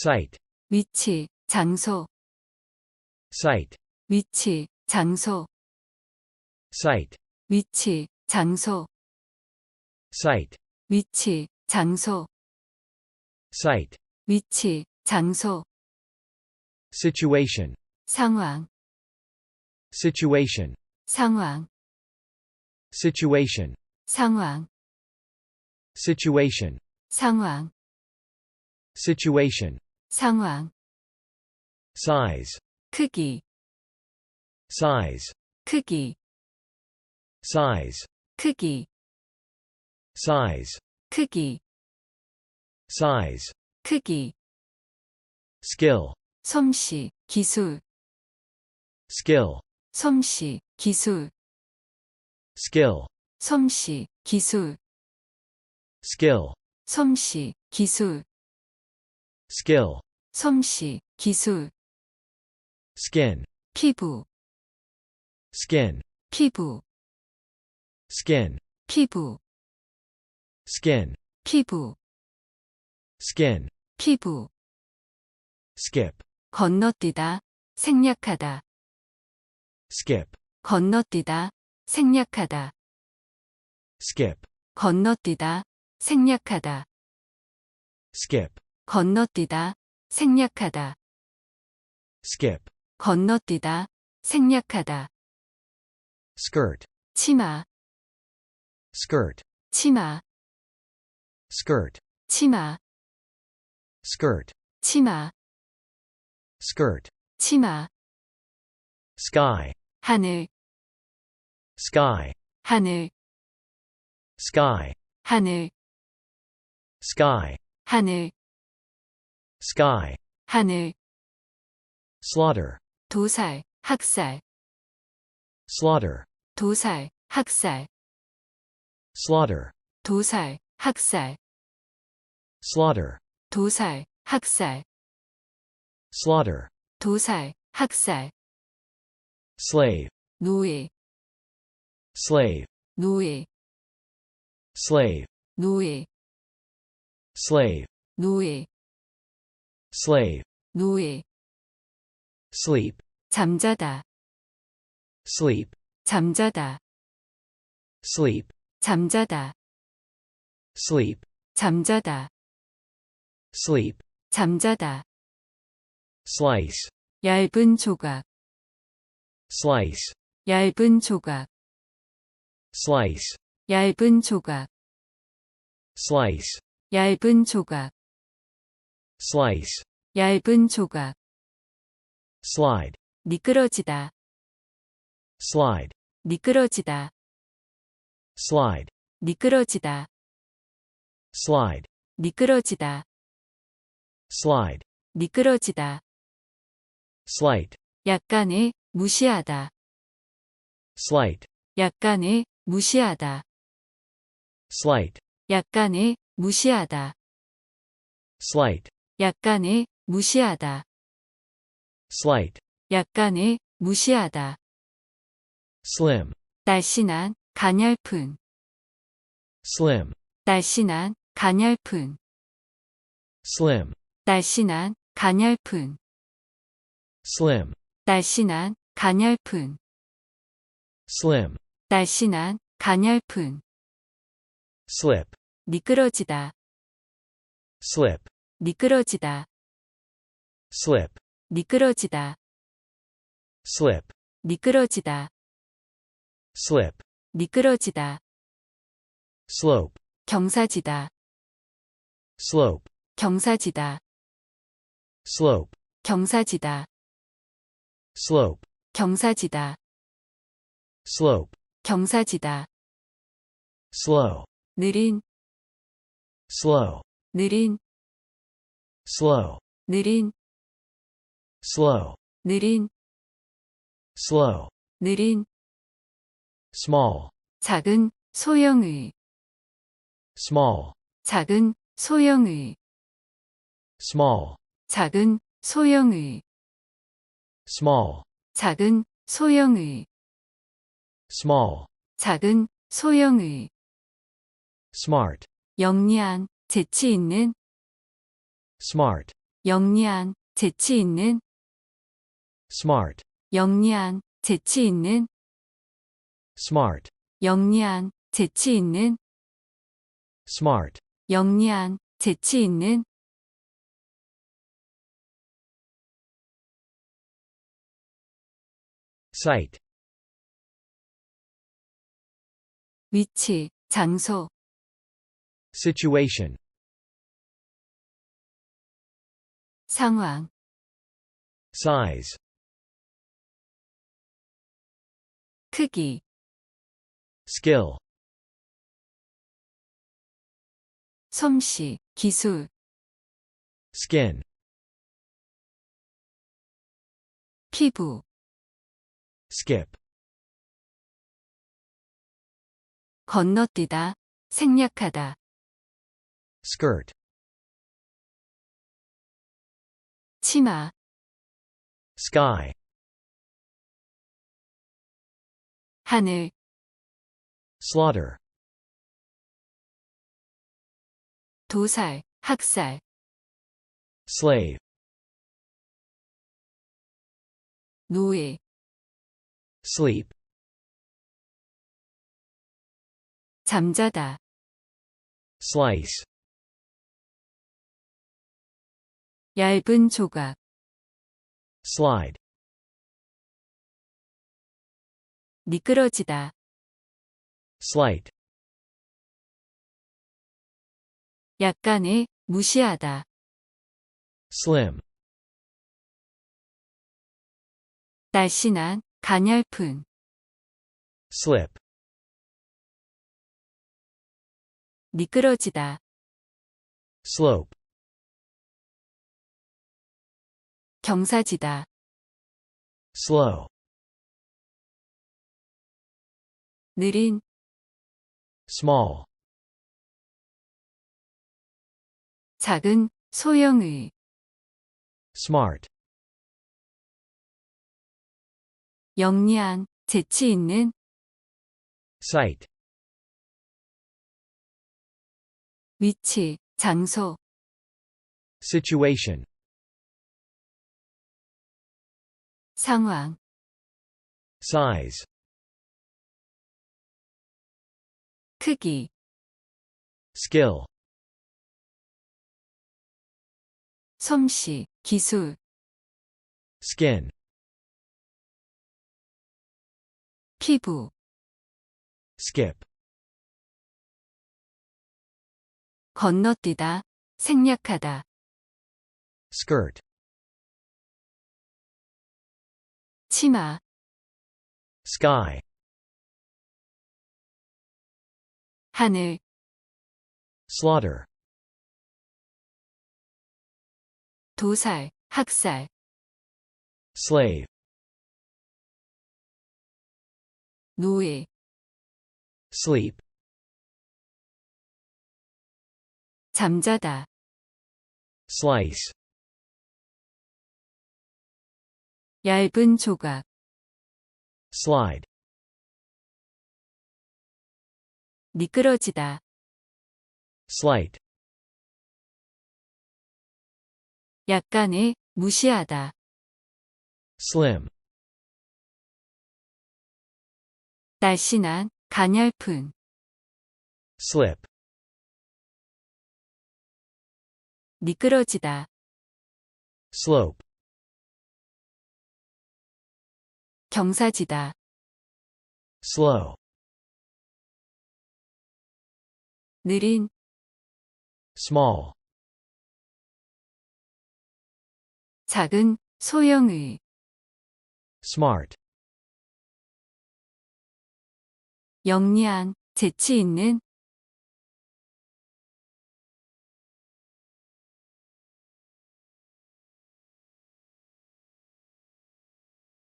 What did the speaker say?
site, 위치, 장소, site, 위치, 장소, site, 위치, 장소, site, 위치, 장소, site, 위치, 장소, situation, 상황, situation, 상황, situation, 상황, situation, 상황, situation, 상황, size, 크기, size, 크기, size, 크기, size, 크기, size, 크기, skill, 솜씨, 기술, skill, 솜씨, 기술, skill, 솜씨, 기술, skill, 솜씨, 기술, skill, 솜씨, 기술, skin, 피부, skin, 피부, skin, 피부, skin, 피부, skin, 피부, skip, 건너뛰다, 생략하다, skip, 건너뛰다, 생략하다, skip, 건너뛰다, 생략하다, skip, 건너뛰다, 생략하다, skip, 건너뛰다, 생략하다, skirt, 치마, skirt, 치마, skirt, 치마, skirt, 치마, skirt, 치마, sky, 하늘, sky, 하늘, sky, 하늘, sky, 하늘, sky, 하늘, slaughter, 도살, 학살, slaughter, 도살, 학살, slaughter, 도살, 학살, slaughter, 도살, 학살, slaughter, 도살, 학살, slave, 노예, slave, 노예, slave, 노예, slave, 노예, slave, 노예, sleep, 잠자다, sleep, 잠자다, sleep, 잠자다, sleep, 잠자다, sleep, 잠자다, slice, 얇은 조각, slice, 얇은 조각, slice, 얇은 조각, slice, 얇은 조각, slice, 얇은 조각, slide, 미끄러지다, slide, 미끄러지다, slide, 미끄러지다, slide, 미끄러지다, slide, 미끄러지다, slight, 약간의, 무시하다, slight, 약간의, 무시하다, slight, 약간의, 무시하다, slight, 약간의, 무시하다, slight, 약간의, 무시하다, slim, 날씬한, 가냘픈, slim, 날씬한, 가냘픈, slim, 날씬한, 가냘픈, slim, 날씬한, 가냘픈, slim, 날씬한, 가냘픈, slip, 미끄러지다, slip, 미끄러지다, slip, 미끄러지다, slip, 미끄러지다, slip, 미끄러지다, slope, 경사지다, slope, 경사지다, slope, 경사지다, slope, 경사지다, slope, 경사지다, slow, 느린, slow, 느린, slow, 느린, slow, 느린, slow, 느린, small, 작은, 소형의, small, 작은, 소형의, small, 작은, 소형의, small, 작은, 소형의, small, 작은, 소형의, smart, 영리한, 재치 있는, smart, 영리한, 재치 있는, smart, 영리한, 재치 있는, smart, 영리한, 재치 있는, smart, 영리한, 재치 있는, site, 위치, 장소, situation, 상황, size, 크기, skill, 솜씨, 기술, skin, 피부, skip, 건너뛰다, 생략하다, skirt, 치마, sky, 하늘, slaughter, 도살, 학살, slave, 노예, sleep, 잠자다, slice, 얇은 조각, slide, 미끄러지다, slight, 약간의, 무시하다, slim, 날씬한, 가냘픈, slip, 미끄러지다, slope, 경사지다, slow, 느린, small, 작은, 소형의, smart, 영리한, 재치 있는, sight, 위치, 장소, situation, 상황, size, 크기, skill, 솜씨, 기술, skin, 피부, skip, 건너뛰다, 생략하다, skirt, 치마, sky, 하늘, slaughter, 도살, 학살, slave, 노예, sleep, 잠자다, slice, 얇은 조각, slide, 미끄러지다, slight, 약간의, 무시하다, slim, 날씬한, 가냘픈, slip, 미끄러지다, slope, 경사지다, slow, 느린, small, 작은, 소형의, smart, 영리한, 재치 있는,